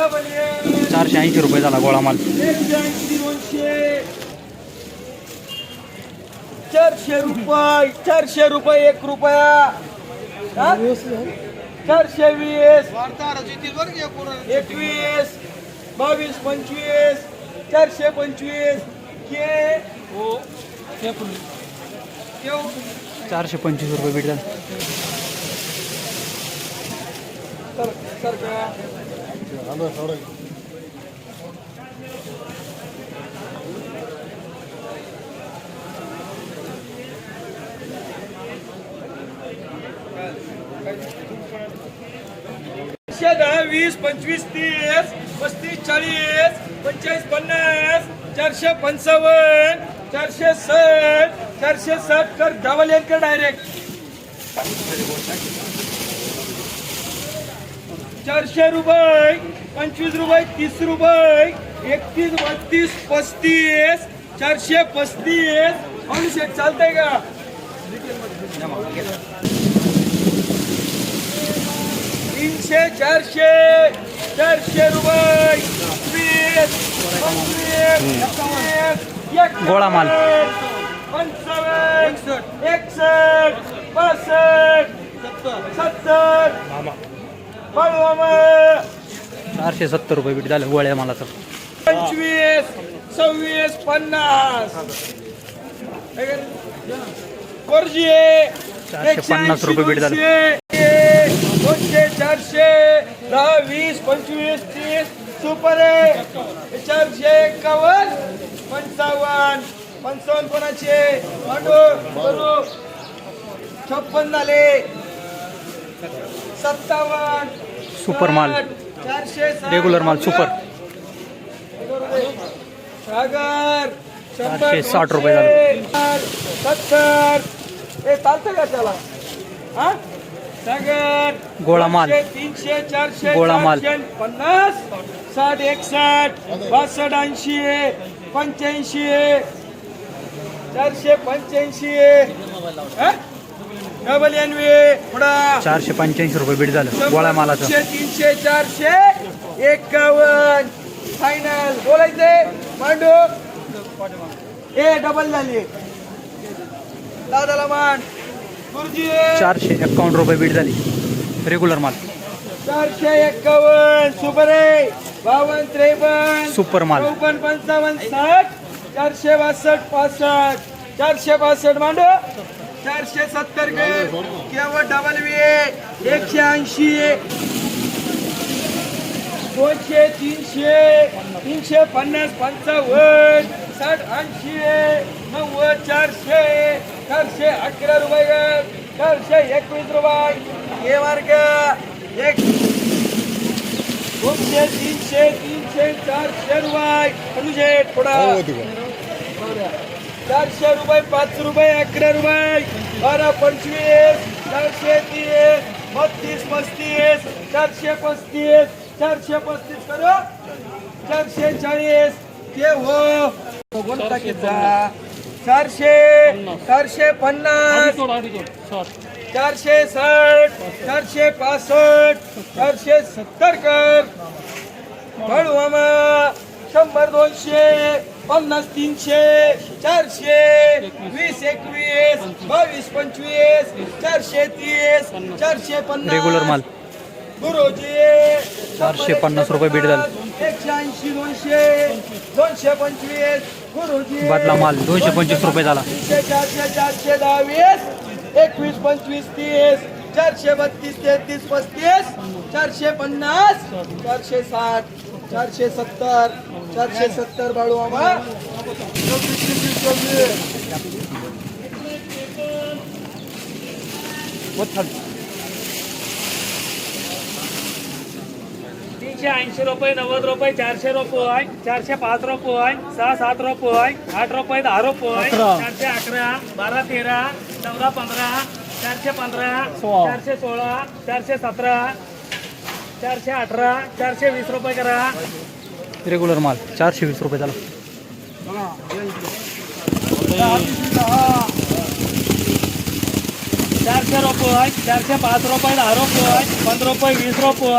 चारशे ऐंशी रुपये झाला गोळा माल. चारशे रुपये चारशे रुपये एक रुपया. हा? चारशे वीस. एकवीस बावीस पंचवीस चारशे पंचवीस. के? चारशे पंचवीस रुपये बीट दहा वीस पंचवीस तीस पस्तीस चाळीस पंचेचाळीस पन्नास चारशे पंचावन्न चारशे साठ चारशे साठ कर डबल कर डायरेक्ट चारशे रुपये पंचवीस रुपये तीस रुपये एकतीस बत्तीस पस्तीस चारशे पस्तीस. शेट चालतंय का? तीनशे चारशे चारशे रुपये वीस पंचवीस तीस, गोळा माल. पंचावन्न एकसष्ट पासष्ट सत्तर बळवामा चारशे सत्तर रुपये बीट झालं गोळ्या मालाचं पंचवीस सव्वीस पन्नास. चारशे पन्नास रुपये बीट झालं. दोनशे चारशे दहा वीस पंचवीस तीस सुपर आहे. चारशे एकावन्न पंचावन्न पंचावन्न कोणाचे? मांडू छप्पन झाले. सत्तावन्न सुपर माल. रेग्युलर माल, सुपर. चारशे साठ रुपये दोनशे, सत्तर हे चालतं का त्याला हा सागर गोळा माल. तीनशे चारशे गोळा माल. पन्नास साठ एकसष्ट बासष्ट ऐंशी पंच्याऐंशी चारशे पंच्याऐंशी? डबल पुढा चारशे पंच्याऐंशी रुपये बीट झालं. गोळ्या मालाचं. तीनशे चारशे एकावन्न. फायनल बोलायचे? मांडू. ए डबल झाली. दादाला मान गुरुजी. चारशे एकावन्न रुपये बीट झाली. रेग्युलर माल. चारशे एक्कावन्न सुपर आहे. बावन्न त्रेपन्न. सुपर माल. चौपन्न पंचावन्न साठ. चारशे बासष्ट पासष्ट. चारशे बासष्ट. मांडू. चारशे सत्तर केवळ डबल वी एकशे ऐंशी. दोनशे तीनशे तीनशे पन्नास पंचावन्न साठ ऐंशी नव्वद चारशे चारशे अकरा रुपये चारशे एकवीस रुपये. हे वर्ग एक दोनशे तीनशे तीनशे चारशे रुपये. थोडा चारशे रुपये पाच रुपये अकरा रुपये बारा पंचवीस चारशे तीस बत्तीस पस्तीस चारशे पस्तीस चारशे पस्तीस करू. चारशे चाळीस ते हो. चारशे चारशे पन्नास. चारशे साठ चारशे पासष्ट चारशे सत्तर कर. हळू शंभर दोनशे. पन्नास तीनशे चारशे वीस एकवीस बावीस पंचवीस चारशे तीस चारशे पन्नास. रेग्युलर माल. गुरुजी चारशे पन्नास रुपये बीट झालं. एकशे ऐंशी दोनशे दोनशे पंचवीस. गुरुजी बदला माल दोनशे पंचवीस रुपये झाला. तीनशे चारशे चारशे दहावीस एकवीस पंचवीस तीस चारशे बत्तीस तेहतीस पस्तीस चारशे पन्नास चारशे साठ चारशे सत्तर चारशे सत्तर बाळू. तीनशे ऐंशी रुपये नव्वद रुपये चारशे रुपये चारशे पाच रुपये सहा सात रुपये आठ रुपये दहा रुपये चारशे अकरा बारा तेरा चौदा पंधरा चारशे पंधरा चारशे सोळा चारशे सतरा चारशे अठरा चारशे वीस रुपये करा. रेग्युलर माल. चारशे वीस रुपये त्याला. चारशे आहेत चारशे पाच रुपये दहा रुपये पंधरा रुपये वीस रुपये